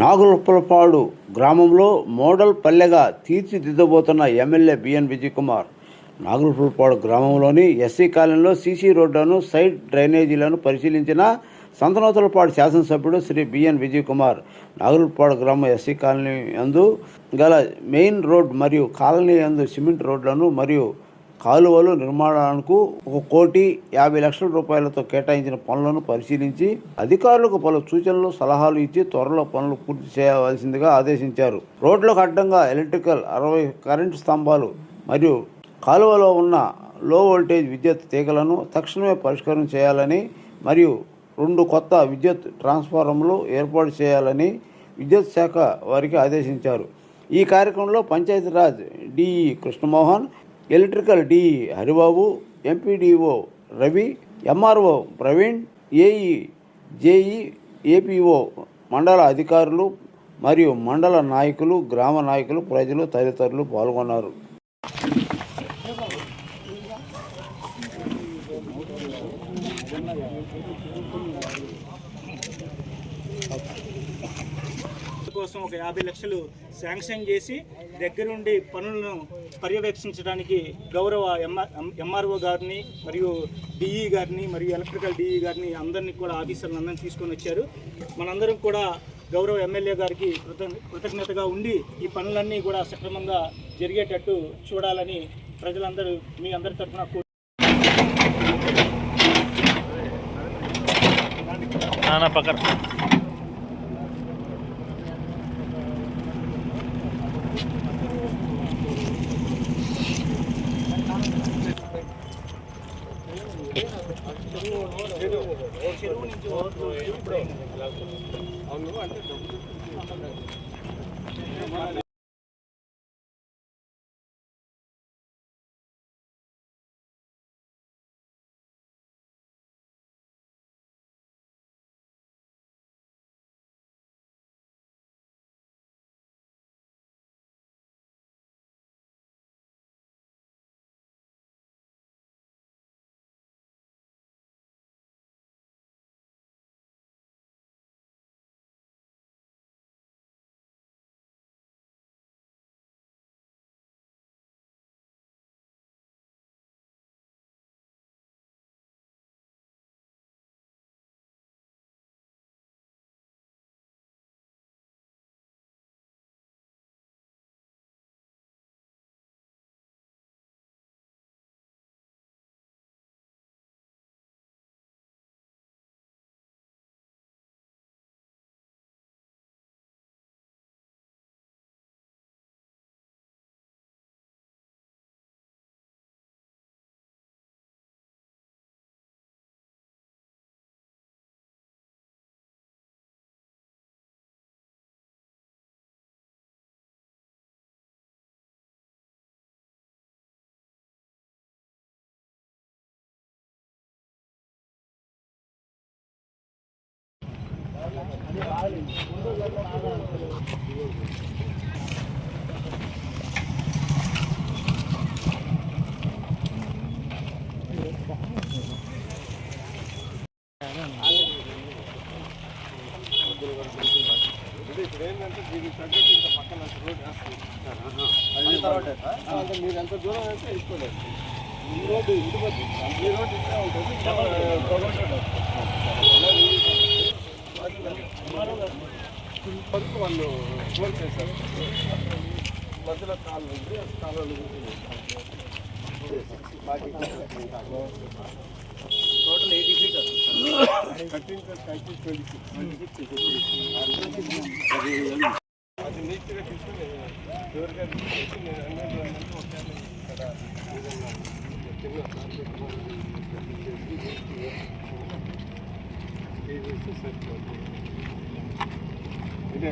నాగులుప్పలపాడు గ్రామంలో మోడల్ పల్లెగా తీర్చిదిద్దబోతున్న MLA B N Vijay Kumar Naguluppalapadu గ్రామంలోని ఎస్సీ కాలనీలో సీసీ రోడ్లను సైడ్ డ్రైనేజీలను పరిశీలించిన సంతనోతులపాడు శాసనసభ్యుడు శ్రీ బిఎన్ విజయ్ కుమార్ నాగులుపాడు గ్రామం ఎస్సీ కాలనీ యందు గల మెయిన్ రోడ్ మరియు కాలనీ యందు సిమెంట్ రోడ్లను మరియు కాలువలు నిర్మాణానికి ఒక కోటి యాభై లక్షల రూపాయలతో కేటాయించిన పనులను పరిశీలించి అధికారులకు పలు సూచనలు సలహాలు ఇచ్చి త్వరలో పనులు పూర్తి చేయవలసిందిగా ఆదేశించారు. రోడ్లకు అడ్డంగా ఎలక్ట్రికల్ అరవై కరెంటు స్తంభాలు మరియు కాలువలో ఉన్న లో వోల్టేజ్ విద్యుత్ తీగలను తక్షణమే పరిష్కారం చేయాలని మరియు రెండు కొత్త విద్యుత్ ట్రాన్స్ఫార్మర్లు ఏర్పాటు చేయాలని విద్యుత్ శాఖ వారికి ఆదేశించారు. ఈ కార్యక్రమంలో Panchayat Raj DE Krishnamohan electrical DE Haribabu MPDO Ravi MRO Praveen AE JE APO మండల అధికారులు మరియు మండల నాయకులు గ్రామ నాయకులు ప్రజలు తదితరులు పాల్గొన్నారు. కోసం ఒక యాభై లక్షలు శాంక్షన్ చేసి దగ్గరుండి పనులను పర్యవేక్షించడానికి గౌరవ ఎంఆర్ ఎంఆర్ఓ గారిని మరియు డిఈ గారిని మరియు ఎలక్ట్రికల్ డిఈ గారిని అందరినీ కూడా ఆఫీసర్లు అందరినీ తీసుకొని వచ్చారు. మనందరం కూడా గౌరవ ఎమ్మెల్యే గారికి కృత కృతజ్ఞతగా ఉండి ఈ పనులన్నీ కూడా సక్రమంగా జరిగేటట్టు చూడాలని ప్రజలందరూ మీ అందరి తరఫున కో- నానా పక్కన మీరు ఎంత దూరం అయితే ఇసుకోలేదు ఈ రోడ్డు ఇటు ఈ రోడ్డు ఇస్తే ఉంటుంది. eighty feet thirteen thirty twenty six అది నీట్గా తీసుకుని ఎవరిగా తీసుకుని నేను అన్నీ అన్నీ ఒకసారి ఇక్కడ ఏదన్నా చిన్న కార్పెట్ చేసి చేసి సరిపోతుంది ఇదే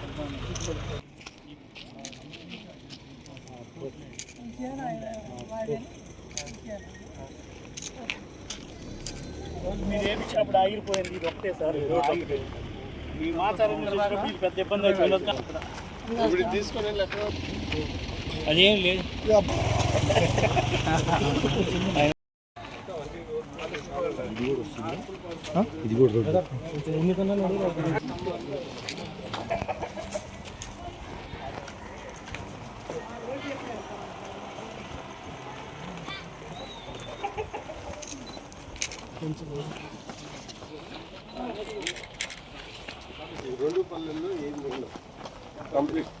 చాలా అవసరం అంటే కానీ వేస్ట్ అవ్వాలంటే అది సెట్ కావాలి మీరు ఏమిచ్చినప్పుడు ఆగిరిపోయింది ఇది ఒకటే సార్ ఆగిపోయింది ఈ మాచారం చూసినప్పుడు ఇది పెద్ద ఇబ్బంది అయిపోయింది ఇప్పుడు తీసుకొని వెళ్ళి ఎక్కడ అదేం లేదు ఈ రెండు పల్లెల్లో ఏది ఉండదు కంప్లీట్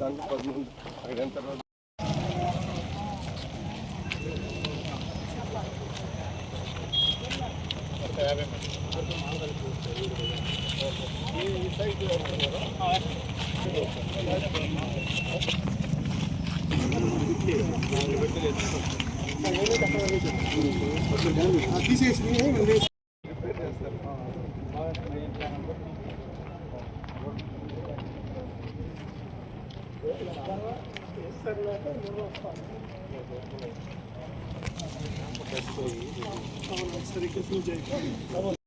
దాంట్లో పదమూడు ఐదు తర్వాత ఈ Tamam, sarı kesin Tamam.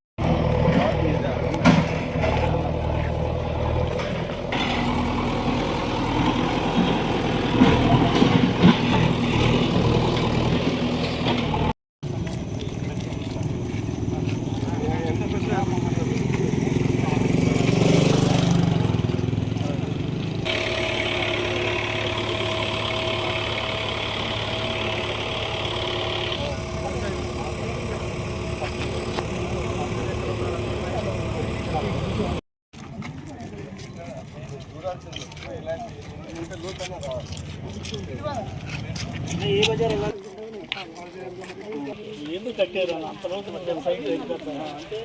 ఎందుకు కట్టారు అన్న? అంత రోజు మధ్య సైడ్ ఎక్కిపోతారా? అంటే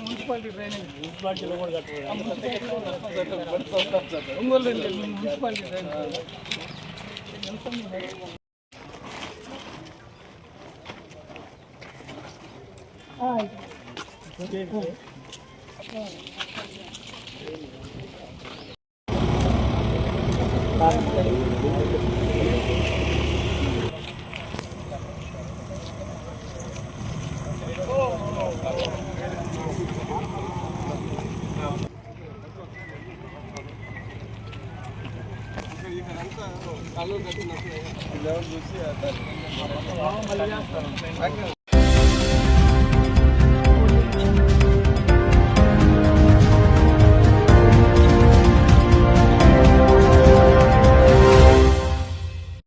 మున్సిపాలిటీ డ్రైనేజ్ మున్సిపాలిటీలో కూడా కట్టారు మున్సిపాలిటీ డ్రైనేజ్ ఇక్కడంతా కాలువ కట్టినప్పుడు ఈ లెవెల్ చూసి దాన్ని